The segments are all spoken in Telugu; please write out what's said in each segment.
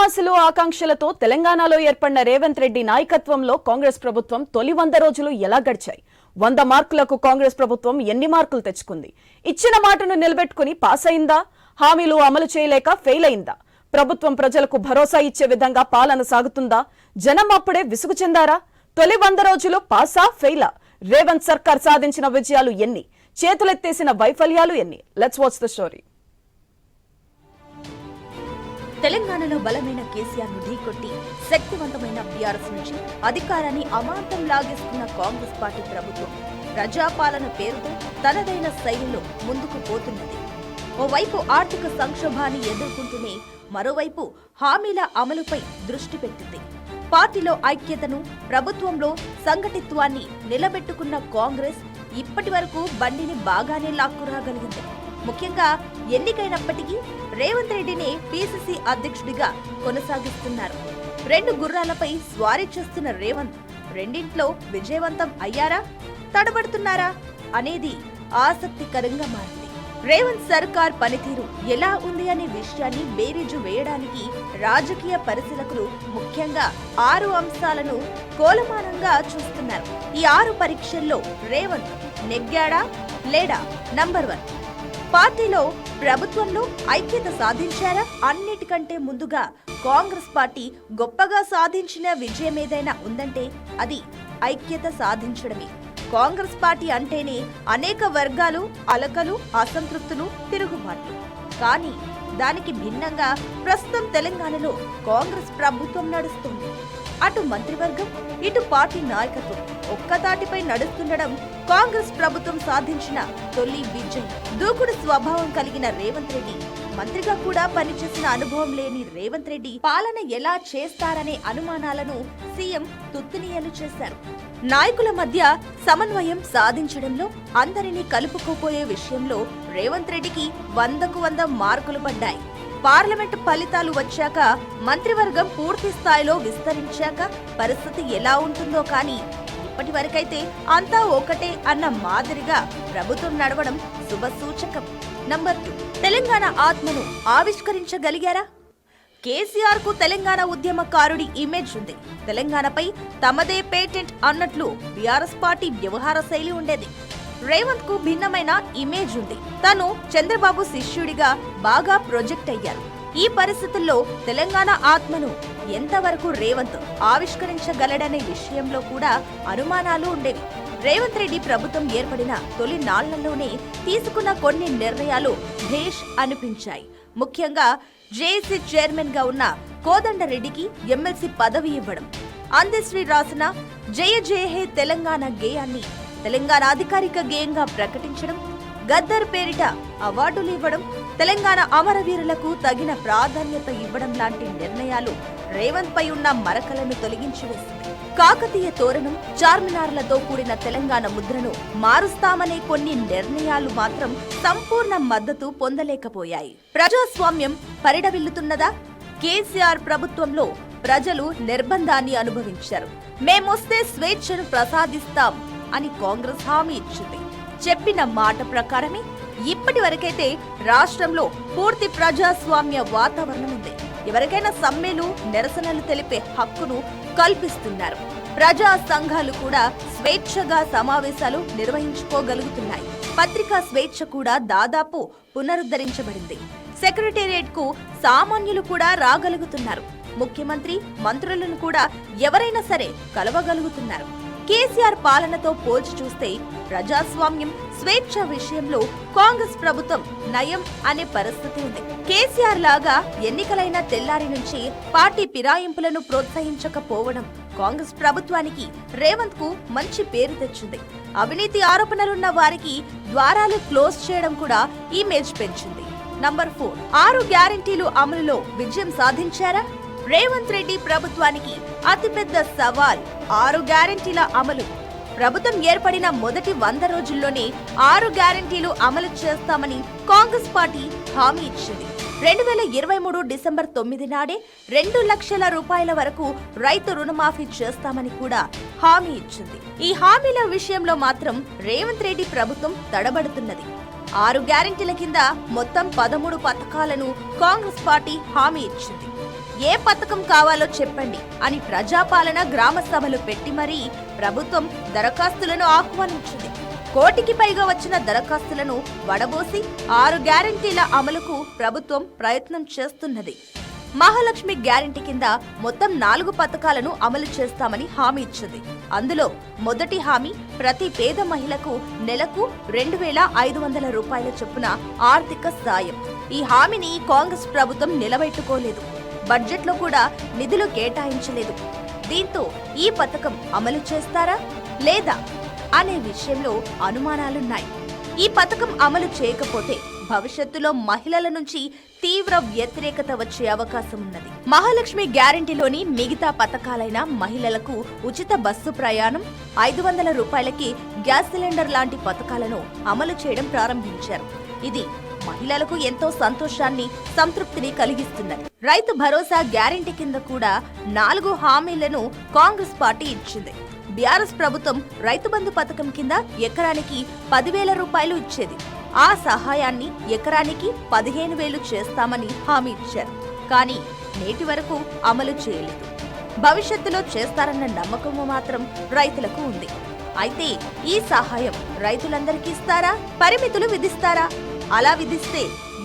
ఆశలు ఆకాంక్షలతో తెలంగాణలో ఏర్పడిన రేవంత్ రెడ్డి నాయకత్వంలో కాంగ్రెస్ ప్రభుత్వం తొలి వంద రోజులు ఎలా గడిచాయి? వంద మార్కులకు కాంగ్రెస్ ప్రభుత్వం ఎన్ని మార్కులు తెచ్చుకుంది? ఇచ్చిన మాటను నిలబెట్టుకుని పాస్ అయిందా? హామీలు అమలు చేయలేక ఫెయిల్ అయిందా? ప్రభుత్వం ప్రజలకు భరోసా ఇచ్చే విధంగా పాలన సాగుతుందా? జనం అప్పుడే విసుగు చెందారా? తొలి వంద రోజులు పాసా ఫెయిలా? రేవంత్ సర్కార్ సాధించిన విజయాలు ఎన్ని? చేతులెత్తేసిన వైఫల్యాలు ఎన్ని? లెట్స్ వాచ్ ద స్టోరీ తెలంగాణలో బలమైన కేసీఆర్ను ఢీకొట్టి శక్తివంతమైన బీఆర్ఎస్ నుంచి అధికారాన్ని అమాంతం లాగేస్తున్న కాంగ్రెస్ పార్టీ ప్రభుత్వం ప్రజాపాలన పేరుతో తనదైన శైలిలో ముందుకు పోతున్నది. ఓవైపు ఆర్థిక సంక్షోభాన్ని ఎదుర్కొంటూనే మరోవైపు హామీల అమలుపై దృష్టి పెట్టింది. పార్టీలో ఐక్యతను ప్రభుత్వంలో సంఘటిత్వాన్ని నిలబెట్టుకున్న కాంగ్రెస్ ఇప్పటి వరకు బండిని బాగానే లాక్కురాగలిగింది. ముఖ్యంగా ఎన్నికైనప్పటికీ రేవంత్ రెడ్డిని పీసీసీ అధ్యక్షుడిగా కొనసాగిస్తున్నారు. రెండు గుర్రాలపై స్వారీ చేస్తున్న రేవంత్ రెండింట్లో విజయవంతం అయ్యారా తడబడుతున్నారా అనేది ఆసక్తికరంగా మారింది. రేవంత్ సర్కార్ పనితీరు ఎలా ఉంది అనే విషయాన్ని బేరీజు వేయడానికి రాజకీయ పరిశీలకులు ముఖ్యంగా ఆరు అంశాలను కోలమానంగా చూస్తున్నారు. ఈ ఆరు పరీక్షల్లో రేవంత్ నెగ్గాడా లేడా? Number one. పార్టీలో ప్రభుత్వంలో ఐక్యత సాధించారా? అన్నిటికంటే ముందుగా కాంగ్రెస్ పార్టీ గొప్పగా సాధించిన విజయం ఏదైనా ఉందంటే అది ఐక్యత సాధించడమే. కాంగ్రెస్ పార్టీ అంటేనే అనేక వర్గాలు అలకలు అసంతృప్తులు తిరుగుబాట్లు. కానీ దానికి భిన్నంగా ప్రస్తుతం తెలంగాణలో కాంగ్రెస్ ప్రభుత్వం నడుస్తుంది. అటు మంత్రివర్గం ఇటు పార్టీ నాయకత్వం. ఒక్కతాటిపై నడుస్తుండడం కాంగ్రెస్ ప్రభుత్వం సాధించిన తొలి విజయం. దూకుడు స్వభావం కలిగిన రేవంత్ రెడ్డి మంత్రిగా కూడా పనిచేసిన అనుభవం లేని రేవంత్ రెడ్డి పాలన ఎలా చేస్తారనే అనుమానాలను సీఎం తుత్తునియలు చేశారు. నాయకుల మధ్య సమన్వయం సాధించడంలో అందరినీ కలుపుకోపోయే విషయంలో రేవంత్ రెడ్డికి వందకు వంద మార్కులు పడ్డాయి. పార్లమెంటు ఫలితాలు వచ్చాక మంత్రివర్గం పూర్తి స్థాయిలో విస్తరించాక పరిస్థితి ఎలా ఉంటుందో కానీ ఇప్పటి వరకైతే అంతా ఒకటే అన్న మాదిరిగా ప్రభుత్వం నడవడం శుభసూచకం. నంబర్ టూ తెలంగాణ ఆత్మను ఆవిష్కరించగలిగారా? కేసీఆర్కు తెలంగాణ ఉద్యమకారుడి ఇమేజ్ ఉంది. తెలంగాణపై తమదే పేటెంట్ అన్నట్లు బీఆర్ఎస్ పార్టీ వ్యవహార శైలి ఉండేది. రేవంత్కు భిన్నమైన ఇమేజ్ ఉంది. తను చంద్రబాబు శిష్యుడిగా బాగా ప్రొజెక్ట్ అయ్యారు. ఈ పరిస్థితుల్లో తెలంగాణ ఆత్మను ఎంతవరకు రేవంత్ ఆవిష్కరించగలడనే విషయంలో కూడా అనుమానాలు ఉండేవి. రేవంత్ రెడ్డి ప్రభుత్వం ఏర్పడిన తొలి నాళ్ళలోనే తీసుకున్న కొన్ని నిర్ణయాలు భేష్ అనిపించాయి. ముఖ్యంగా జేఏసీ చైర్మన్గా ఉన్న కోదండరెడ్డికి ఎమ్మెల్సీ పదవి ఇవ్వడం. అందశ్రీ రాసిన జయ జయ హే తెలంగాణ గేయాన్ని తెలంగాణ అధికారిక గేయంగా ప్రకటించడం గద్దర్ పేరిట అవార్డులు ఇవ్వడం తెలంగాణ అమరవీరులకు తగిన ప్రాధాన్యత ఇవ్వడం లాంటి నిర్ణయాలు రేవంత్ పై ఉన్న మరకలను తొలగించి వేసింది కాకతీయ తోరణం చార్మినార్లతో కూడిన తెలంగాణ ముద్రను మారుస్తామనే కొన్ని నిర్ణయాలు మాత్రం సంపూర్ణ మద్దతు పొందలేకపోయాయి. ప్రజాస్వామ్యం పరిడవిల్లుతున్నదా? కేసీఆర్ ప్రభుత్వంలో ప్రజలు నిర్బంధాన్ని అనుభవించారు. మేమొస్తే స్వేచ్ఛను ప్రసాదిస్తాం అని కాంగ్రెస్ హామీ ఇచ్చింది. చెప్పిన మాట ప్రకారమే ఇప్పటి వరకైతే రాష్ట్రంలో పూర్తి ప్రజాస్వామ్య వాతావరణం ఉంది. ఎవరికైనా సమ్మెలు నిరసనలు తెలిపే హక్కును కల్పిస్తున్నారు. ప్రజా సంఘాలు కూడా స్వేచ్ఛగా సమావేశాలు నిర్వహించుకోగలుగుతున్నాయి. పత్రికా స్వేచ్ఛ కూడా దాదాపు పునరుద్ధరించబడింది. సెక్రటేరియట్కు సామాన్యులు కూడా రాగలుగుతున్నారు. ముఖ్యమంత్రి మంత్రులను కూడా ఎవరైనా సరే కలవగలుగుతున్నారు. కేసీఆర్ పాలనతో పోల్చి చూస్తే ప్రజాస్వామ్యం స్వేచ్ఛ విషయంలో కాంగ్రెస్ ప్రభుత్వం నయం అనే పరిస్థితి ఉంది. కేసీఆర్ లాగా ఎన్నికలైన తెల్లారి నుంచి పార్టీ ఫిరాయింపులను ప్రోత్సహించకపోవడం కాంగ్రెస్ ప్రభుత్వానికి రేవంత్కు మంచి పేరు తెచ్చింది. అవినీతి ఆరోపణలున్న వారికి ద్వారాలు క్లోజ్ చేయడం కూడా ఇమేజ్ పెంచింది. నంబర్ ఫోర్ ఆరు గ్యారంటీలు అమలులో విజయం సాధించారా? రేవంత్ రెడ్డి ప్రభుత్వానికి అతిపెద్ద సవాల్ ఆరు గ్యారంటీల అమలు. ప్రభుత్వం ఏర్పడిన మొదటి వంద రోజుల్లోనే ఆరు గ్యారంటీలు అమలు చేస్తామని కాంగ్రెస్ పార్టీ హామీ ఇచ్చింది. రెండు వేల ఇరవై మూడు డిసెంబర్ తొమ్మిది నాడే రెండు లక్షల రూపాయల వరకు రైతు రుణమాఫీ చేస్తామని కూడా హామీ ఇచ్చింది. ఈ హామీల విషయంలో మాత్రం రేవంత్ రెడ్డి ప్రభుత్వం తడబడుతున్నది. ఆరు గ్యారెంటీల కింద మొత్తం పదమూడు పథకాలను కాంగ్రెస్ పార్టీ హామీ ఇచ్చింది. ఏ పథకం కావాలో చెప్పండి అని ప్రజాపాలన గ్రామ సభలు పెట్టి మరీ ప్రభుత్వం దరఖాస్తులను ఆహ్వానించింది. కోటికి పైగా వచ్చిన దరఖాస్తులను వడబోసి ఆరు గ్యారంటీల అమలుకు ప్రభుత్వం ప్రయత్నం చేస్తున్నది. మహాలక్ష్మి గ్యారంటీ కింద మొత్తం నాలుగు పథకాలను అమలు చేస్తామని హామీ ఇచ్చింది. అందులో మొదటి హామీ ప్రతి పేద మహిళకు నెలకు రెండు వేల ఐదు వందల రూపాయల చొప్పున ఆర్థిక సాయం. ఈ హామీని కాంగ్రెస్ ప్రభుత్వం నిలబెట్టుకోలేదు. బడ్జెట్లో కూడా నిధులు కేటాయించలేదు. దీంతో ఈ పథకం అమలు చేస్తారా లేదా అనే విషయంలో అనుమానాలున్నాయి. ఈ పథకం అమలు చేయకపోతే భవిష్యత్తులో మహిళల నుంచి తీవ్ర వ్యతిరేకత వచ్చే అవకాశం ఉన్నది. మహాలక్ష్మి గ్యారంటీలోని మిగతా పథకాలైన మహిళలకు ఉచిత బస్సు ప్రయాణం ఐదు వందల రూపాయలకి గ్యాస్ సిలిండర్ లాంటి పథకాలను అమలు చేయడం ప్రారంభించారు. ఇది మహిళలకు ఎంతో సంతోషాన్ని సంతృప్తిని కలిగిస్తుందని. రైతు భరోసా గ్యారంటీ కింద కూడా నాలుగు హామీలను కాంగ్రెస్ పార్టీ ఇచ్చింది. బీఆర్ఎస్ ప్రభుత్వం రైతు బంధు పథకం కింద ఎకరానికి పదివేల రూపాయలు ఇచ్చేది. ఆ సహాయాన్ని ఎకరానికి పదిహేను వేలు చేస్తామని హామీ ఇచ్చారు. కానీ నేటి వరకు అమలు చేయలేదు. భవిష్యత్తులో చేస్తారన్న నమ్మకము మాత్రం రైతులకు ఉంది. అయితే ఈ సహాయం రైతులందరికీ ఇస్తారా? పరిమితులు విధిస్తారా? అలా విధిస్తే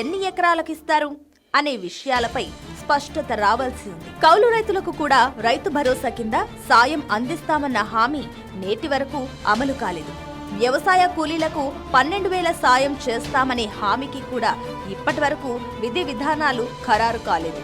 ఎన్ని ఎకరాలకిస్తారు అనే విషయాలపై స్పష్టత రావాల్సి ఉంది. కౌలు రైతులకు కూడా రైతు భరోసా కింద సాయం అందిస్తామన్న హామీ నేటి వరకు అమలు కాలేదు. వ్యవసాయ కూలీలకు పన్నెండు వేల సాయం చేస్తామనే హామీకి కూడా ఇప్పటి వరకు విధి విధానాలు ఖరారు కాలేదు.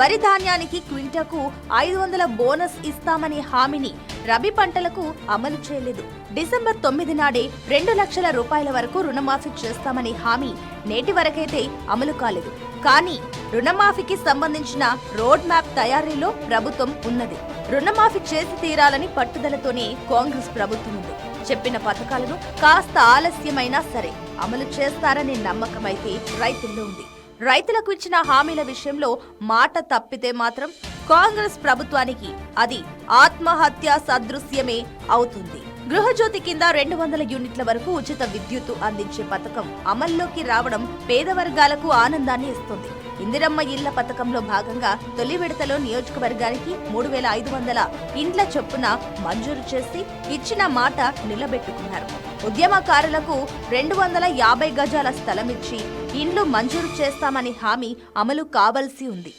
వరి ధాన్యానికి క్వింటాకు ఐదు వందల బోనస్ ఇస్తామనే హామీని రబీ పంటలకు అమలు చేయలేదు. డిసెంబర్ తొమ్మిది నాడే రెండు లక్షల రూపాయల వరకు రుణమాఫీ చేస్తామనే హామీ నేటి వరకైతే అమలు కాలేదు. కానీ రుణమాఫీకి సంబంధించిన రోడ్ మ్యాప్ తయారీలో ప్రభుత్వం ఉన్నది. రుణమాఫీ చేసి తీరాలని పట్టుదలతోనే కాంగ్రెస్ ప్రభుత్వం ఉంది. చెప్పిన పథకాలను కాస్త ఆలస్యమైనా సరే అమలు చేస్తారనే నమ్మకం అయితే రైతుల్లో ఉంది. రైతులకు ఇచ్చిన హామీల విషయంలో మాట తప్పితే మాత్రం కాంగ్రెస్ ప్రభుత్వానికి అది ఆత్మహత్య సదృశ్యమే అవుతుంది. గృహజ్యోతి కింద రెండు వందల యూనిట్ల వరకు ఉచిత విద్యుత్తు అందించే పథకం అమల్లోకి రావడం పేద వర్గాలకు ఆనందాన్ని ఇస్తుంది. ఇందిరమ్మ ఇళ్ళ పథకంలో భాగంగా తొలి విడతలో నియోజకవర్గానికి మూడు వేల ఐదు వందల ఇండ్ల చొప్పున మంజూరు చేసి ఇచ్చిన మాట నిలబెట్టుకున్నారు. ఉద్యమకారులకు రెండు వందల యాభై గజాల స్థలం ఇచ్చి ఇండ్లు మంజూరు చేస్తామని హామీ అమలు కావాల్సి ఉంది.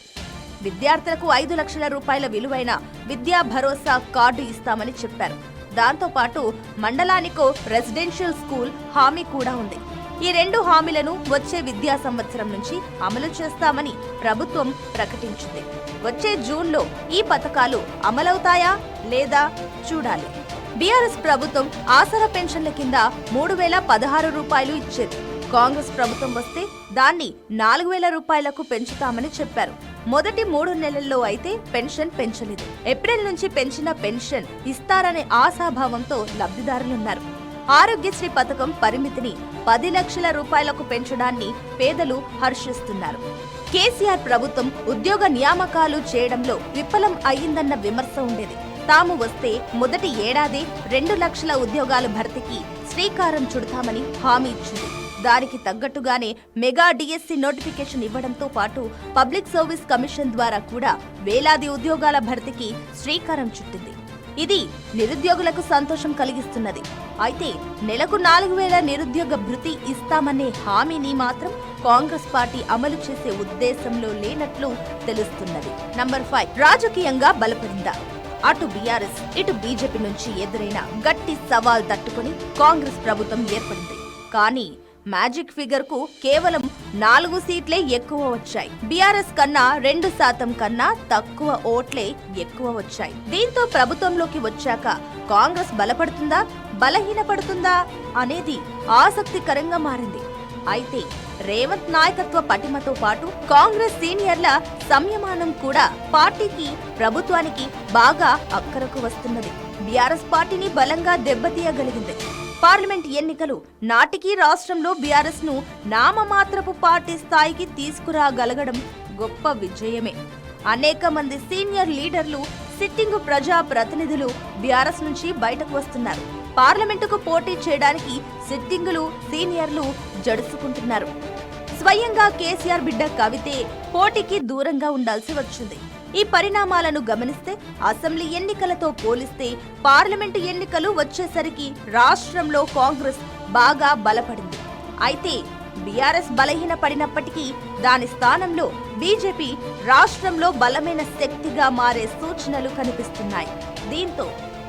విద్యార్థులకు ఐదు లక్షల రూపాయల విలువైన విద్యా భరోసా కార్డు ఇస్తామని చెప్పారు. దాంతో పాటు మండలానికో రెసిడెన్షియల్ స్కూల్ హామీ కూడా ఉంది. ఈ రెండు హామీలను వచ్చే విద్యా సంవత్సరం నుంచి అమలు చేస్తామని ప్రభుత్వం ప్రకటించింది. వచ్చే జూన్లో ఈ పథకాలు అమలవుతాయా లేదా చూడాలి. బీఆర్ఎస్ ప్రభుత్వం ఆసరా పెన్షన్ల కింద మూడు వేల పదహారు రూపాయలు ఇచ్చేది. కాంగ్రెస్ ప్రభుత్వం వస్తే దాన్ని నాలుగు వేల రూపాయలకు పెంచుతామని చెప్పారు. మొదటి మూడు నెలల్లో అయితే పెన్షన్ పెంచలేదు. ఏప్రిల్ నుంచి పెంచిన పెన్షన్ ఇస్తారనే ఆశాభావంతో లబ్ధిదారులున్నారు. ఆరోగ్యశ్రీ పథకం పరిమితిని పది లక్షల రూపాయలకు పెంచడాన్ని పేదలు హర్షిస్తున్నారు. కేసీఆర్ ప్రభుత్వం ఉద్యోగ నియామకాలు చేయడంలో విఫలం అయ్యిందన్న విమర్శ ఉండేది. తాము వస్తే మొదటి ఏడాది రెండు లక్షల ఉద్యోగాల భర్తీకి శ్రీకారం చుడతామని హామీ ఇచ్చింది. దానికి తగ్గట్టుగానే మెగా డిఎస్సి నోటిఫికేషన్ ఇవ్వడంతో పాటు పబ్లిక్ సర్వీస్ కమిషన్ ద్వారా కూడా వేలాది ఉద్యోగాల భర్తీకి శ్రీకారం చుట్టింది. ఇది నిరుద్యోగులకు సంతోషం కలిగిస్తున్నది. అయితే నెలకు నాలుగు వేల నిరుద్యోగ భృతి ఇస్తామనే హామీని మాత్రం కాంగ్రెస్ పార్టీ అమలు చేసే ఉద్దేశంలో లేనట్లు తెలుస్తున్నది. నంబర్ ఫైవ్ రాజకీయంగా బలపడిందా? అటు బీఆర్ఎస్ ఇటు బీజేపీ నుంచి ఎదురైన గట్టి సవాల్ తట్టుకుని కాంగ్రెస్ ప్రభుత్వం ఏర్పడింది. కానీ మ్యాజిక్ ఫిగర్కు కేవలం నాలుగు సీట్లే ఎక్కువ వచ్చాయి. బీఆర్ఎస్ కన్నా రెండు శాతం కన్నా తక్కువ ఓట్లే ఎక్కువ వచ్చాయి. దీంతో ప్రభుత్వంలోకి వచ్చాక కాంగ్రెస్ బలపడుతుందా బలహీనపడుతుందా అనేది ఆసక్తికరంగా మారింది. అయితే రేవంత్ నాయకత్వ పటిమతో పాటు కాంగ్రెస్ సీనియర్ల సంయమానం కూడా పార్టీకి ప్రభుత్వానికి బాగా అక్కరకు వస్తున్నది. బీఆర్ఎస్ పార్టీని బలంగా దెబ్బతీయగలిగింది. పార్లమెంట్ ఎన్నికలు నాటికి రాష్ట్రంలో బీఆర్ఎస్ను నామమాత్రపు పార్టీ స్థాయికి తీసుకురాగలగడం గొప్ప విజయమే. అనేక మంది సీనియర్ లీడర్లు సిట్టింగ్ ప్రజా ప్రతినిధులు బీఆర్ఎస్ నుంచి బయటకు వస్తున్నారు. పార్లమెంటుకు పోటీ చేయడానికి సిట్టింగులు సీనియర్లు జడుసుకుంటున్నారు. స్వయంగా కేసీఆర్ బిడ్డ కవితే పోటీకి దూరంగా ఉండాల్సి వచ్చింది. ఈ పరిణామాలను గమనిస్తే అసెంబ్లీ ఎన్నికలతో పోలిస్తే పార్లమెంటు ఎన్నికలు వచ్చేసరికి రాష్ట్రంలో కాంగ్రెస్ బాగా బలపడింది. అయితే బీఆర్ఎస్ బలహీనపడినప్పటికీ దాని స్థానంలో బీజేపీ రాష్ట్రంలో బలమైన శక్తిగా మారే సూచనలు కనిపిస్తున్నాయి. దీంతో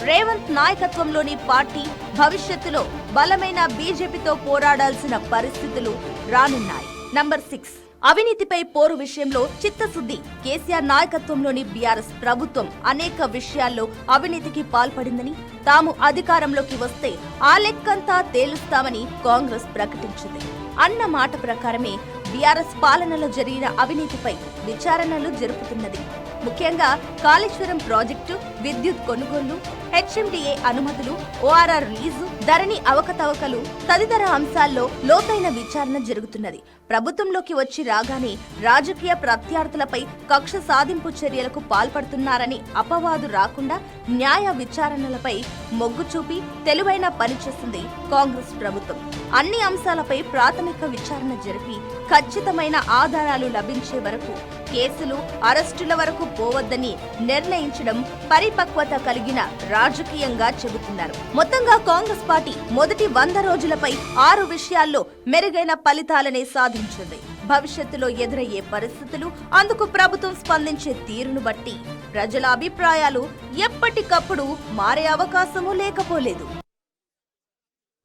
రేవంత్ నాయకత్వంలోని పార్టీ భవిష్యత్తులో బలమైన బీజేపీతో పోరాడాల్సిన పరిస్థితులు రానున్నాయి. Number six. అవినీతిపై పోరు విషయంలో చిత్తశుద్ధి కేసీఆర్ నాయకత్వంలోని బీఆర్ఎస్ ప్రభుత్వం అనేక విషయాల్లో అవినీతికి పాల్పడిందని తాము అధికారంలోకి వస్తే ఆ లెక్కంతా తేలుస్తామని కాంగ్రెస్ ప్రకటించింది. అన్న మాట ప్రకారమే బీఆర్ఎస్ పాలనలో జరిగిన అవినీతిపై విచారణలు జరుపుతున్నది. ముఖ్యంగా కాళేశ్వరం ప్రాజెక్టు విద్యుత్ కొనుగోళ్ళు హెచ్ఎండిఏ అనుమతులు ఓఆర్ఆర్ లీజు ధరణి అవకతవకలు తదితర అంశాల్లో లోతైన విచారణ జరుగుతున్నది. ప్రభుత్వంలోకి వచ్చి రాగానే రాజకీయ ప్రత్యర్థులపై కక్ష సాధింపు చర్యలకు పాల్పడుతున్నారని అపవాదు రాకుండా న్యాయ విచారణలపై మొగ్గు చూపి తెలివైన పనిచేస్తుంది కాంగ్రెస్ ప్రభుత్వం. అన్ని అంశాలపై ప్రాథమిక విచారణ జరిపి ఖచ్చితమైన ఆధారాలు లభించే వరకు కేసులు అరెస్టుల వరకు పోవద్దని నిర్ణయించడం పరిపక్వత కలిగిన రాజకీయంగా చెబుతున్నారు. మొత్తంగా కాంగ్రెస్ పార్టీ మొదటి వంద రోజులపై ఆరు విషయాల్లో మెరుగైన ఫలితాలనే సాధించింది. భవిష్యత్తులో ఎదురయ్యే పరిస్థితులు అందుకు ప్రభుత్వం స్పందించే తీరును బట్టి ప్రజల అభిప్రాయాలు ఎప్పటికప్పుడు మారే అవకాశము లేకపోలేదు.